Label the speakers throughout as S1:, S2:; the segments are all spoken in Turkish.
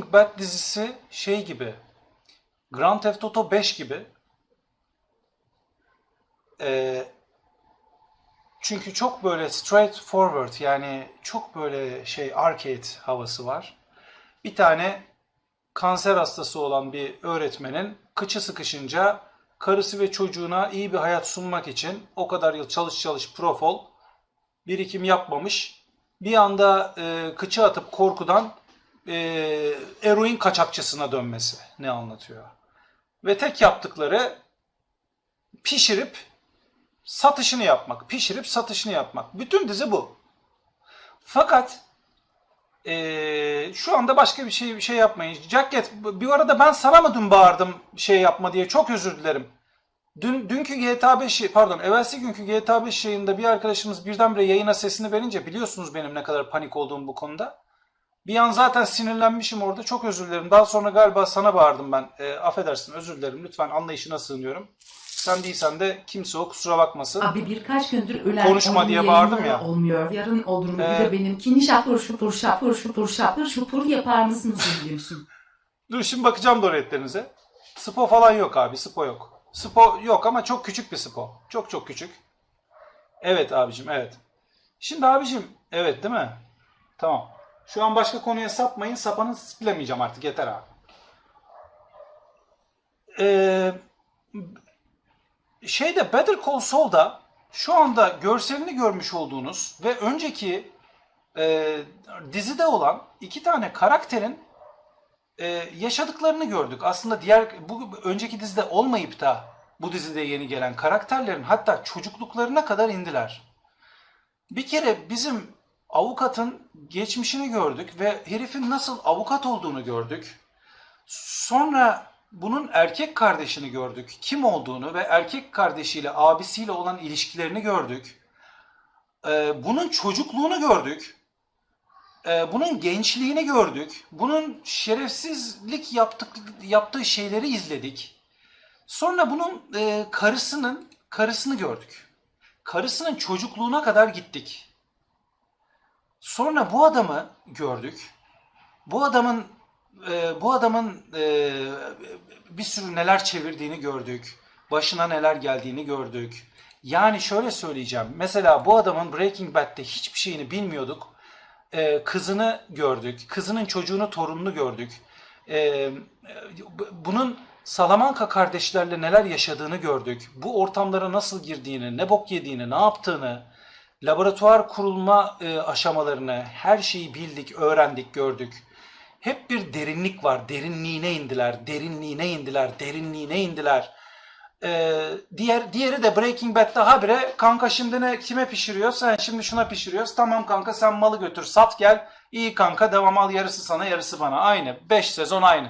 S1: Breaking Bad dizisi şey gibi. Grand Theft Auto 5 gibi. Ee, çünkü çok böyle straight forward yani çok böyle şey arcade havası var. Bir tane kanser hastası olan bir öğretmenin kıçı sıkışınca karısı ve çocuğuna iyi bir hayat sunmak için o kadar yıl çalış çalış profol birikim yapmamış. Bir anda e, kıçı atıp korkudan e, eroin kaçakçısına dönmesi ne anlatıyor. Ve tek yaptıkları pişirip satışını yapmak. Pişirip satışını yapmak. Bütün dizi bu. Fakat eee, şu anda başka bir şey bir şey yapmayın. Jacket bir arada ben sana mı dün bağırdım şey yapma diye çok özür dilerim. Dün dünkü GTA 5 pardon evvelsi günkü GTA 5 yayında bir arkadaşımız birdenbire yayına sesini verince biliyorsunuz benim ne kadar panik olduğum bu konuda. Bir an zaten sinirlenmişim orada. Çok özür dilerim. Daha sonra galiba sana bağırdım ben. E, affedersin özür dilerim. Lütfen anlayışına sığınıyorum. Sen değilsen de kimse o kusura bakmasın.
S2: Abi birkaç gündür ölen
S1: Konuşma diye bağırdım ya.
S2: olmuyor. Yarın olur mu?
S1: Ee,
S2: Bir de benimkini şapur şupur şapur şupur şapur şupur yapar mısınız biliyorsun.
S1: Dur şimdi bakacağım doretlerinize. Spo falan yok abi. Spo yok. Spo yok ama çok küçük bir spo. Çok çok küçük. Evet abicim evet. Şimdi abicim evet değil mi? Tamam. Şu an başka konuya sapmayın. Sapanı silemeyeceğim artık. Yeter abi. Ee, şeyde Better Call Saul'da şu anda görselini görmüş olduğunuz ve önceki e, dizide olan iki tane karakterin e, yaşadıklarını gördük. Aslında diğer bu önceki dizide olmayıp da bu dizide yeni gelen karakterlerin hatta çocukluklarına kadar indiler. Bir kere bizim avukatın geçmişini gördük ve herifin nasıl avukat olduğunu gördük. Sonra bunun erkek kardeşini gördük. Kim olduğunu ve erkek kardeşiyle, abisiyle olan ilişkilerini gördük. Ee, bunun çocukluğunu gördük. Ee, bunun gençliğini gördük. Bunun şerefsizlik yaptık, yaptığı şeyleri izledik. Sonra bunun e, karısının karısını gördük. Karısının çocukluğuna kadar gittik. Sonra bu adamı gördük. Bu adamın e, bu adamın e, bir sürü neler çevirdiğini gördük. Başına neler geldiğini gördük. Yani şöyle söyleyeceğim. Mesela bu adamın Breaking Bad'de hiçbir şeyini bilmiyorduk. E, kızını gördük. Kızının çocuğunu, torununu gördük. E, bu- bunun Salamanca kardeşlerle neler yaşadığını gördük. Bu ortamlara nasıl girdiğini, ne bok yediğini, ne yaptığını, laboratuvar kurulma e, aşamalarını, her şeyi bildik, öğrendik, gördük. Hep bir derinlik var. Derinliğine indiler, derinliğine indiler, derinliğine indiler. Ee, diğer diğeri de Breaking Bad'de habire kanka şimdi ne kime pişiriyor? Sen şimdi şuna pişiriyoruz. Tamam kanka sen malı götür sat gel. İyi kanka devam al yarısı sana yarısı bana. Aynı. 5 sezon aynı.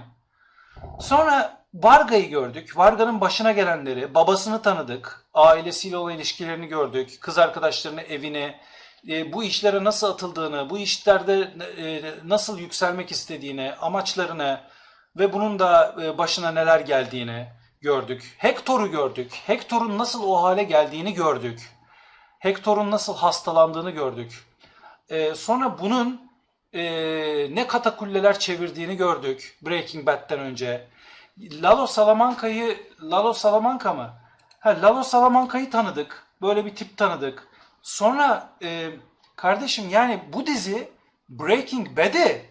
S1: Sonra Varga'yı gördük. Varga'nın başına gelenleri, babasını tanıdık. Ailesiyle olan ilişkilerini gördük. Kız arkadaşlarını, evini, e, bu işlere nasıl atıldığını, bu işlerde e, nasıl yükselmek istediğini, amaçlarını ve bunun da e, başına neler geldiğini gördük. Hector'u gördük. Hector'un nasıl o hale geldiğini gördük. Hector'un nasıl hastalandığını gördük. E, sonra bunun e, ne katakulleler çevirdiğini gördük Breaking Bad'den önce. Lalo Salamanca'yı Lalo Salamanca mı? Ha, Lalo Salamanca'yı tanıdık. Böyle bir tip tanıdık. Sonra e, kardeşim yani bu dizi Breaking Bad'i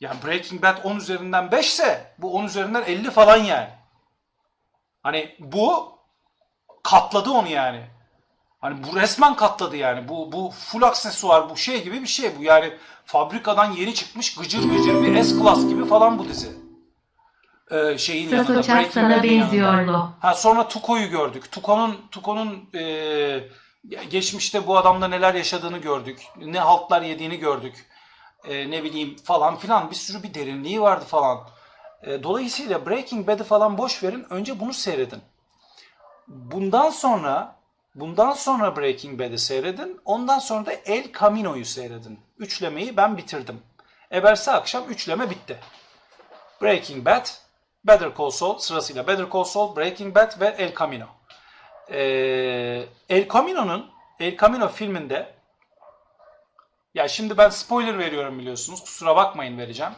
S1: yani Breaking Bad 10 üzerinden 5 ise bu 10 üzerinden 50 falan yani. Hani bu katladı onu yani. Hani bu resmen katladı yani. Bu bu full aksesuar bu şey gibi bir şey bu. Yani fabrikadan yeni çıkmış gıcır gıcır bir S-Class gibi falan bu dizi. Ee, şeyin yanında.
S3: Sako
S1: Breaking
S3: sana
S1: yanında.
S3: benziyordu.
S1: Ha sonra Tuko'yu gördük. Tuko'nun Tuko'nun e, geçmişte bu adamda neler yaşadığını gördük. Ne haltlar yediğini gördük. E, ne bileyim falan filan bir sürü bir derinliği vardı falan. E, dolayısıyla Breaking Bad'i falan boş verin. Önce bunu seyredin. Bundan sonra bundan sonra Breaking Bad'i seyredin. Ondan sonra da El Camino'yu seyredin. Üçlemeyi ben bitirdim. Eberse akşam üçleme bitti. Breaking Bad, Better Call Saul sırasıyla Better Call Saul, Breaking Bad ve El Camino. Ee, El Camino'nun El Camino filminde ya şimdi ben spoiler veriyorum biliyorsunuz. Kusura bakmayın vereceğim.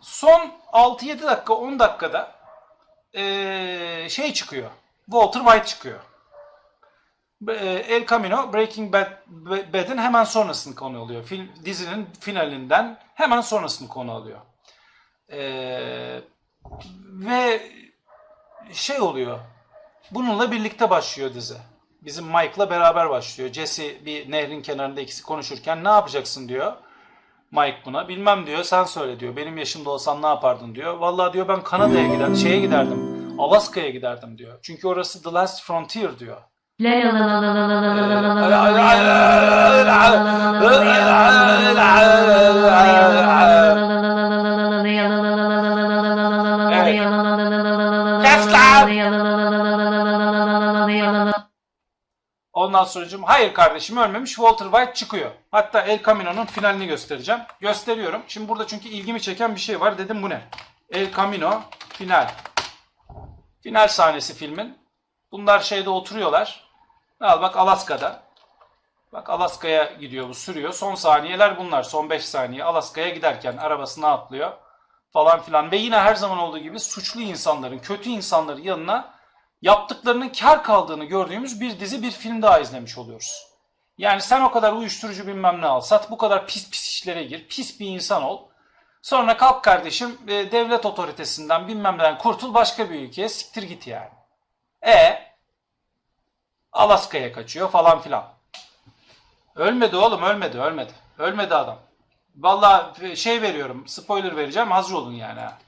S1: Son 6-7 dakika 10 dakikada ee, şey çıkıyor. Walter White çıkıyor. Ee, El Camino Breaking Bad, Bad'in hemen sonrasını konu alıyor. Film, dizinin finalinden hemen sonrasını konu alıyor. Ee, ve şey oluyor. Bununla birlikte başlıyor dizi. Bizim Mike'la beraber başlıyor. Jesse bir nehrin kenarında ikisi konuşurken ne yapacaksın diyor. Mike buna. Bilmem diyor sen söyle diyor. Benim yaşımda olsan ne yapardın diyor. Vallahi diyor ben Kanada'ya gider, şeye giderdim. Alaska'ya giderdim diyor. Çünkü orası the last frontier diyor. Ondan sonra hayır kardeşim ölmemiş Walter White çıkıyor. Hatta El Camino'nun finalini göstereceğim. Gösteriyorum. Şimdi burada çünkü ilgimi çeken bir şey var. Dedim bu ne? El Camino final. Final sahnesi filmin. Bunlar şeyde oturuyorlar. Al bak Alaska'da. Bak Alaska'ya gidiyor bu sürüyor. Son saniyeler bunlar. Son 5 saniye. Alaska'ya giderken arabasına atlıyor. Falan filan. Ve yine her zaman olduğu gibi suçlu insanların, kötü insanların yanına yaptıklarının kar kaldığını gördüğümüz bir dizi, bir film daha izlemiş oluyoruz. Yani sen o kadar uyuşturucu bilmem ne al, sat bu kadar pis pis işlere gir, pis bir insan ol. Sonra kalk kardeşim e, devlet otoritesinden bilmem neden kurtul başka bir ülkeye siktir git yani. E Alaska'ya kaçıyor falan filan. Ölmedi oğlum ölmedi ölmedi. Ölmedi adam. Vallahi şey veriyorum spoiler vereceğim hazır olun yani ha.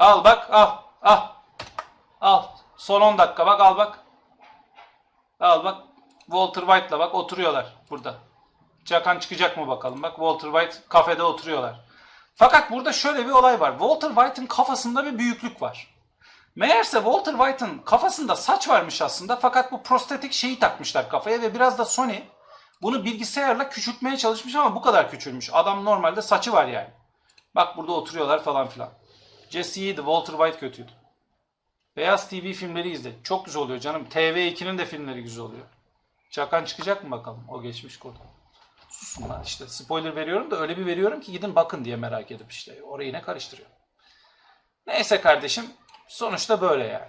S1: Al bak al al. Al. Son 10 dakika bak al bak. Al bak. Walter White'la bak oturuyorlar burada. Çakan çıkacak mı bakalım. Bak Walter White kafede oturuyorlar. Fakat burada şöyle bir olay var. Walter White'ın kafasında bir büyüklük var. Meğerse Walter White'ın kafasında saç varmış aslında fakat bu prostetik şeyi takmışlar kafaya ve biraz da Sony bunu bilgisayarla küçültmeye çalışmış ama bu kadar küçülmüş. Adam normalde saçı var yani. Bak burada oturuyorlar falan filan. Jesse iyiydi, Walter White kötüydü. Beyaz TV filmleri izle. Çok güzel oluyor canım. TV2'nin de filmleri güzel oluyor. Çakan çıkacak mı bakalım? O geçmiş kod. Susun lan işte. Spoiler veriyorum da öyle bir veriyorum ki gidin bakın diye merak edip işte. Orayı ne karıştırıyor. Neyse kardeşim. Sonuçta böyle yani.